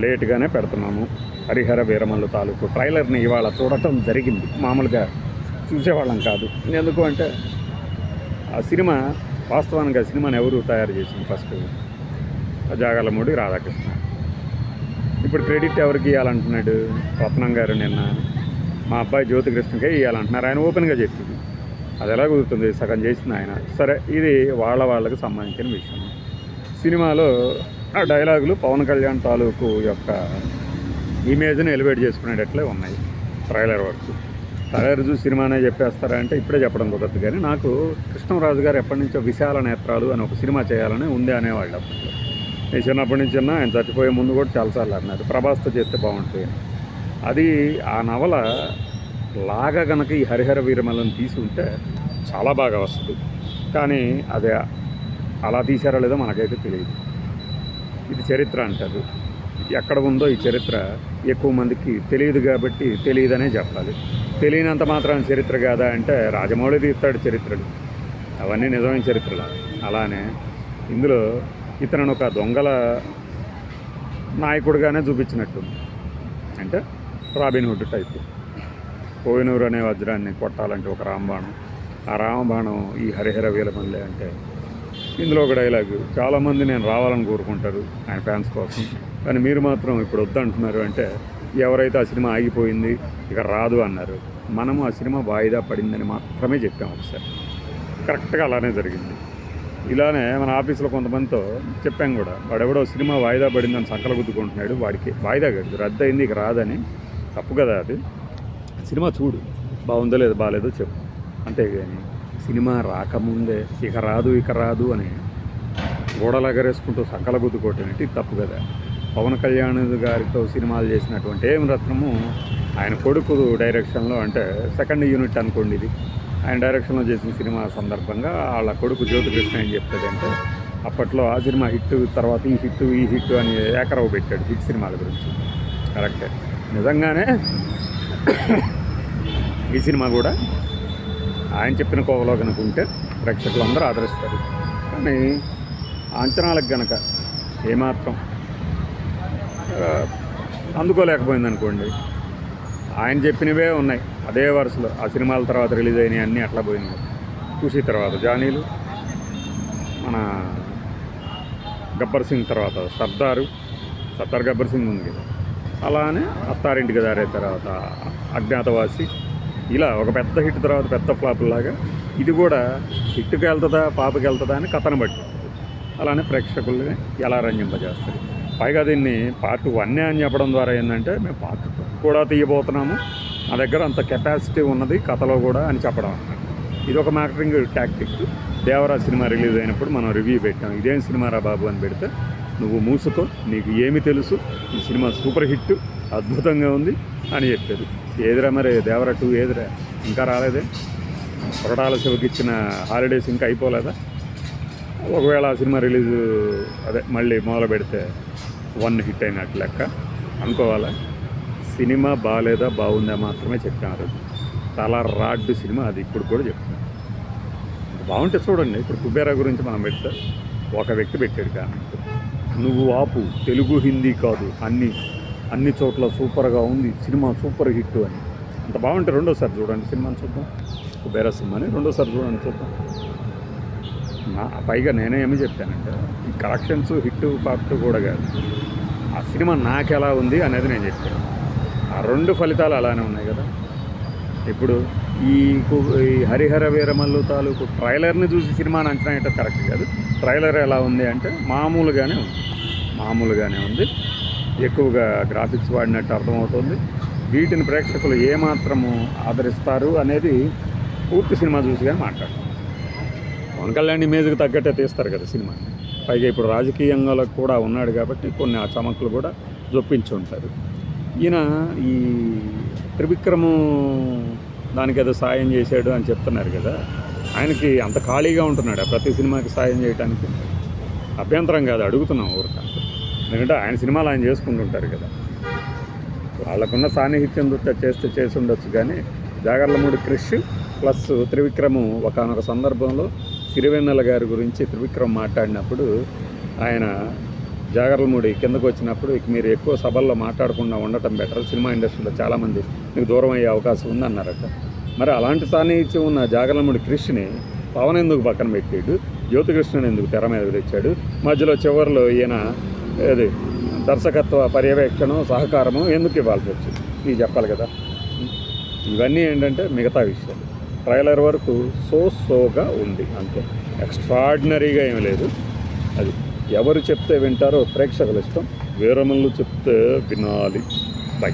లేట్గానే పెడుతున్నాము. హరిహర వీరమల్లు తాలూకు ట్రైలర్ని ఇవాళ చూడటం జరిగింది. మామూలుగా చూసేవాళ్ళం కాదు. ఎందుకు అంటే ఆ సినిమా వాస్తవానికి ఆ సినిమాని ఎవరు తయారు చేసింది ఫస్ట్? జాగలమూడి రాధాకృష్ణ. ఇప్పుడు క్రెడిట్ ఎవరికి ఇవ్వాలంటున్నాడు రత్నం గారు నిన్న మా అబ్బాయి జ్యోతికృష్ణకే ఇవ్వాలంటున్నారు ఆయన ఓపెన్గా చెప్పింది. అది ఎలా కుదురుతుంది? సగం చేసింది ఆయన. సరే ఇది వాళ్ళ వాళ్ళకి సంబంధించిన విషయం. సినిమాలో ఆ డైలాగులు పవన్ కళ్యాణ్ తాలూకు యొక్క ఇమేజ్ని ఎలివేట్ చేసుకునేటట్లే ఉన్నాయి ట్రైలర్ వరకు. ట్రైలర్ చూసి సినిమానే చెప్పేస్తారా అంటే ఇప్పుడే చెప్పడం కుదరదు కానీ నాకు కృష్ణరాజు గారు ఎప్పటి నుంచో విశాల నేత్రాలు అని ఒక సినిమా చేయాలని ఉంది అనేవాళ్ళు అప్పట్లో. నేను చిన్నప్పటి నుంచి ఆయన చచ్చిపోయే ముందు కూడా చాలాసార్లు అన్నారు ప్రభాస్తో చేస్తే బాగుంటుంది అది ఆ నవల లాగా గనక ఈ హరిహర వీరమలను తీసి ఉంటే చాలా బాగా వస్తుంది. కానీ అది అలా తీసారో లేదో మనకైతే తెలియదు. ఇది చరిత్ర అంటారు ఎక్కడ ఉందో ఈ చరిత్ర ఎక్కువ మందికి తెలియదు కాబట్టి తెలియదనే చెప్పాలి. తెలియనంత మాత్రం చరిత్ర కాదా అంటే రాజమౌళి తీస్తాడు చరిత్రలు. అవన్నీ నిజమైన చరిత్రలు. అలానే ఇందులో ఇతను ఒక దొంగల నాయకుడిగానే చూపించినట్టుంది అంటే రాబిన్హుడ్ హుడ్ టైపు. కోహినూరు అనే వజ్రాన్ని కొట్టాలంటే ఒక రాంబాణం ఆ రామబాణం ఈ హరిహర వీలమల్లె అంటే ఇందులో ఒక డైలాగ్ చాలామంది నేను రావాలని కోరుకుంటారు ఆయన ఫ్యాన్స్ కోసం. కానీ మీరు మాత్రం ఇప్పుడు వద్దంటున్నారు అంటే ఎవరైతే ఆ సినిమా ఆగిపోయింది ఇక రాదు అన్నారు. మనము ఆ సినిమా వాయిదా పడిందని మాత్రమే చెప్పాము ఒకసారి. కరెక్ట్గా అలానే జరిగింది. ఇలానే మన ఆఫీస్లో కొంతమందితో చెప్పాం కూడా. వాడెవడో సినిమా వాయిదా పడిందని సంకల గుద్దుకుంటున్నాడు వాడికి వాయిదా కాదు రద్దు అయింది ఇక రాదని. తప్పు కదా అది. సినిమా చూడు. బాగుందో లేదో బాగాలేదో చెప్పు. అంతేగాని సినిమా రాకముందే ఇక రాదు ఇక రాదు అని గోడలు ఎగరేసుకుంటూ సంకల గుద్దుకోవటం తప్పు కదా. పవన్ కళ్యాణ్ గారితో సినిమాలు చేసినటువంటి ఏం రత్నము ఆయన కొడుకు డైరెక్షన్లో అంటే సెకండ్ యూనిట్ అనుకోండి ఇది. ఆయన డైరెక్షన్లో చేసిన సినిమా సందర్భంగా వాళ్ళ కొడుకు జ్యోతికృష్ణ ఏం చెప్తాడంటే అప్పట్లో ఆ సినిమా హిట్ తర్వాత ఈ హిట్ ఈ హిట్ అని ఏకరవ పెట్టాడు హిట్ సినిమాల గురించి. కరెక్టే. నిజంగానే ఈ సినిమా కూడా ఆయన చెప్పిన కోవలో కనుక ఉంటే ప్రేక్షకులు అందరూ ఆదరిస్తారు. కానీ అంచనాలకు గనక ఏమాత్రం అందుకోలేకపోయిందనుకోండి అందుకోలేకపోయింది అనుకోండి ఆయన చెప్పినవే ఉన్నాయి. అదే వరుసలో ఆ సినిమాల తర్వాత రిలీజ్ అయినాయి అన్నీ అట్లా పోయినాయి. చూసి తర్వాత జానీలు మన గబ్బర్ సింగ్ తర్వాత సర్దారు సర్దార్ గబ్బర్ సింగ్ ఉంది కదా. అలానే అత్తారింటికి దారే తర్వాత అజ్ఞాతవాసి ఇలా ఒక పెద్ద హిట్ తర్వాత పెద్ద ఫ్లాప్ లాగా ఇది కూడా హిట్కి వెళ్తుందా పాపకి వెళ్తుందా అని కథను బట్టి. అలానే ప్రేక్షకుల్ని ఎలా రంజింపజేస్తారు. పైగా దీన్ని పార్ట్ వన్నే అని చెప్పడం ద్వారా ఏంటంటే మేము పార్ట్ కూడా తీయబోతున్నాము. మా దగ్గర అంత కెపాసిటీ ఉన్నది కథలో కూడా అని చెప్పడం అన్నమాట. ఇది ఒక marketing tactic Devara cinema release అయినప్పుడు మనం రివ్యూ పెట్టాం. ఇదేం సినిమా రా బాబు అని పెడితే నువ్వు మూసుకో నీకు ఏమి తెలుసు? ఈ సినిమా సూపర్ హిట్ అద్భుతంగా ఉంది అని చెప్పారు. ఏదిరా మరి దేవరా టూ ఏదిరా? ఇంకా రాలేదే? కొరటాల శివకి ఇచ్చిన హాలిడేస్ ఇంకా అయిపోలేదా? ఒకవేళ ఆ సినిమా రిలీజ్ అదే మళ్ళీ మొదలు పెడితే వన్ హిట్ అయినట్టు లెక్క అనుకోవాలా? సినిమా బాగాలేదా బాగుందా మాత్రమే చెప్పాను చాలా రాడ్ సినిమా అది ఇప్పుడు కూడా చెప్తాను బాగుంటే చూడండి ఇప్పుడు కుబేరా గురించి మనం పెడితే ఒక వ్యక్తి పెట్టాడు కానీ నువ్వు ఆపు తెలుగు హిందీ కాదు అన్నీ అన్ని చోట్ల సూపర్గా ఉంది. సినిమా సూపర్ హిట్ అని. అంత బాగుంటే రెండోసారి చూడండి సినిమాని చూద్దాం. కుబేరా సినిమాని రెండోసారి చూడండి చూద్దాం. నా పైగా నేనే ఏమి చెప్పానంటే ఈ కలెక్షన్స్ హిట్ పార్ట్ కూడా కాదు. ఆ సినిమా నాకు ఎలా ఉంది అనేది నేను చెప్పాను. ఆ రెండు ఫలితాలు అలానే ఉన్నాయి కదా. ఇప్పుడు ఈ కు- ఈ హరిహర వీరమల్లు తాలూకు ట్రైలర్ని చూసి సినిమాని అంచనా వేయటం కరెక్ట్ కాదు. ట్రైలర్ ఎలా ఉంది అంటే మామూలుగానే ఉంది. మామూలుగానే ఉంది. ఎక్కువగా గ్రాఫిక్స్ వాడినట్టు అర్థమవుతుంది. వీటిని ప్రేక్షకులు ఏమాత్రము ఆదరిస్తారు అనేది పూర్తి సినిమా చూసి కానీ మాట్లాడతాం పవన్ కళ్యాణ్ ఇమేజ్కి తగ్గట్టే తీస్తారు కదా సినిమా. పైగా ఇప్పుడు రాజకీయంగా కూడా ఉన్నాడు కాబట్టి కొన్ని ఆ చమకులు కూడా జొప్పించి ఉంటారు. ఈయన ఈ త్రివిక్రము దానికి ఏదో సాయం చేశాడు అని చెప్తున్నారు కదా. ఆయనకి అంత ఖాళీగా ఉంటున్నాడు ఆ ప్రతి సినిమాకి సాయం చేయడానికి అభ్యంతరం కాదు అడుగుతున్నాం ఊరికంటే ఎందుకంటే ఆయన సినిమాలు ఆయన చేసుకుంటుంటారు కదా. వాళ్ళకున్న సాన్నిహిత్యం దుట్ట చేస్తే చేసి ఉండొచ్చు కానీ జాగర్లమూడి క్రిష్ ప్లస్ త్రివిక్రము ఒకనొక సందర్భంలో సిరివెన్నెల గారి గురించి త్రివిక్రమ్ మాట్లాడినప్పుడు ఆయన జాగర్లమూడి కిందకు వచ్చినప్పుడు ఇక మీరు ఎక్కువ సభల్లో మాట్లాడకుండా ఉండటం బెటర్. సినిమా ఇండస్ట్రీలో చాలామంది మీకు దూరం అయ్యే అవకాశం ఉందన్నారట. మరి అలాంటి సాన్నిహిత్యం ఉన్న జాగర్లమూడి కృష్ణని పవన్ ఎందుకు పక్కన పెట్టాడు? జ్యోతికృష్ణని ఎందుకు తెర మీద తెచ్చాడు? మధ్యలో చివరిలో ఈయన ఏది? దర్శకత్వ పర్యవేక్షణ సహకారము ఎందుకు ఇవ్వాల్సి వచ్చింది? ఇది చెప్పాలి కదా. ఇవన్నీ ఏంటంటే మిగతా విషయాలు. ట్రైలర్ వరకు సో సోగా ఉంది అంతే. ఎక్స్ట్రాడినరీగా ఏమీ లేదు. అది ఎవరు చెప్తే వింటారో ప్రేక్షకులు ఇష్టం. వీరమల్లు చెప్తే వినాలి. బై